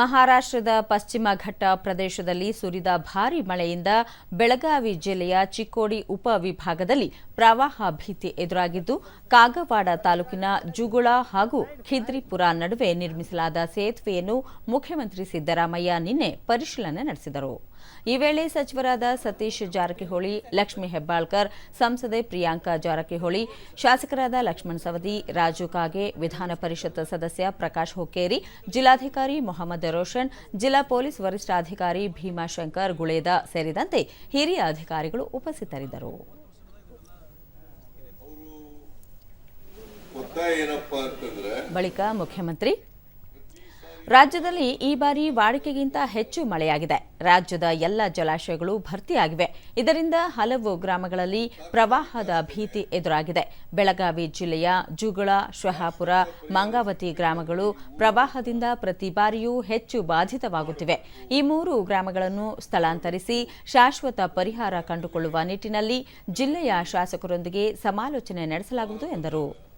ಮಹಾರಾಷ್ಟ್ರದ ಪಶ್ಚಿಮ ಘಟ್ಟ ಪ್ರದೇಶದಲ್ಲಿ ಸುರಿದ ಭಾರೀ ಮಳೆಯಿಂದ ಬೆಳಗಾವಿ ಜಿಲ್ಲೆಯ ಚಿಕ್ಕೋಡಿ ಉಪವಿಭಾಗದಲ್ಲಿ ಪ್ರವಾಹ ಭೀತಿ ಎದುರಾಗಿದ್ದು, ಕಾಗವಾಡ ತಾಲೂಕಿನ ಜುಗುಳ ಹಾಗೂ ಖಿದ್ರಿಪುರ ನಡುವೆ ನಿರ್ಮಿಸಲಾದ ಸೇತುವೆಯನ್ನು ಮುಖ್ಯಮಂತ್ರಿ ಸಿದ್ದರಾಮಯ್ಯ ನಿನ್ನೆ ಪರಿಶೀಲನೆ ನಡೆಸಿದರು. ಈ ವೇಳೆ ಸಚಿವರಾದ ಸತೀಶ್ ಜಾರಕಿಹೊಳಿ, ಲಕ್ಷ್ಮೀ ಹೆಬ್ಬಾಳ್ಕರ್, ಸಂಸದೆ ಪ್ರಿಯಾಂಕಾ ಜಾರಕಿಹೊಳಿ, ಶಾಸಕರಾದ ಲಕ್ಷ್ಮಣ ಸವದಿ, ರಾಜು ಕಾಗೆ, ವಿಧಾನ ಪರಿಷತ್ ಸದಸ್ಯ ಪ್ರಕಾಶ್ ಹುಕ್ಕೇರಿ ಜಿಲ್ಲಾಧಿಕಾರಿ ಮೊಹಮ್ಮದ್ ರೋಷನ್ ಜಿಲ್ಲಾ ಪೊಲೀಸ್ ವರಿಷ್ಠಾಧಿಕಾರಿ ಭೀಮಾಶಂಕರ್ ಗುಳೇದ ಸೇರಿದಂತೆ ಹಿರಿಯ ಅಧಿಕಾರಿಗಳು ಉಪಸ್ಥಿತರಿದ್ದರು. ಬಳಿಕ ಮುಖ್ಯಮಂತ್ರಿ ರಾಜ್ಯದಲ್ಲಿ ಈ ಬಾರಿ ವಾಡಿಕೆಗಿಂತ ಹೆಚ್ಚು ಮಳೆಯಾಗಿದೆ. ರಾಜ್ಯದ ಎಲ್ಲ ಜಲಾಶಯಗಳು ಭರ್ತಿಯಾಗಿವೆ. ಇದರಿಂದ ಹಲವು ಗ್ರಾಮಗಳಲ್ಲಿ ಪ್ರವಾಹದ ಭೀತಿ ಎದುರಾಗಿದೆ. ಬೆಳಗಾವಿ ಜಿಲ್ಲೆಯ ಜುಗಳ, ಶಹಾಪುರ, ಮಂಗಾವತಿ ಗ್ರಾಮಗಳು ಪ್ರವಾಹದಿಂದ ಪ್ರತಿ ಬಾರಿಯೂ ಹೆಚ್ಚು ಬಾಧಿತವಾಗುತ್ತಿವೆ. ಈ ಮೂರು ಗ್ರಾಮಗಳನ್ನು ಸ್ಥಳಾಂತರಿಸಿ ಶಾಶ್ವತ ಪರಿಹಾರ ಕಂಡುಕೊಳ್ಳುವ ನಿಟ್ಟಿನಲ್ಲಿ ಜಿಲ್ಲೆಯ ಶಾಸಕರೊಂದಿಗೆ ಸಮಾಲೋಚನೆ ನಡೆಸಲಾಗುವುದು ಎಂದರು.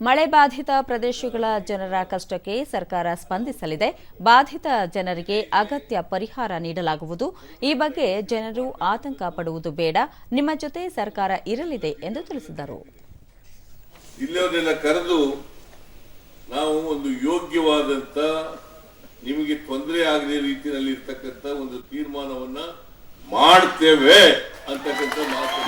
ಮಳೆ ಬಾಧಿತ ಪ್ರದೇಶಗಳ ಜನರ ಕಷ್ಟಕ್ಕೆ ಸರ್ಕಾರ ಸ್ಪಂದಿಸಲಿದೆ. ಬಾಧಿತ ಜನರಿಗೆ ಅಗತ್ಯ ಪರಿಹಾರ ನೀಡಲಾಗುವುದು. ಈ ಬಗ್ಗೆ ಜನರು ಆತಂಕ ಪಡುವುದು ಬೇಡ. ನಿಮ್ಮ ಜೊತೆ ಸರ್ಕಾರ ಇರಲಿದೆ ಎಂದು ತಿಳಿಸಿದರು. ಕರೆದು ನಾವು ಒಂದು ಯೋಗ್ಯವಾದಂತ, ನಿಮಗೆ ತೊಂದರೆ ಆಗದ ರೀತಿಯಲ್ಲಿ ಇರ್ತಕ್ಕಂಥ ಒಂದು ತೀರ್ಮಾನವನ್ನ ಮಾಡ್ತೇವೆ ಅಂತಕ್ಕಂಥ ಮಾತನ್ನ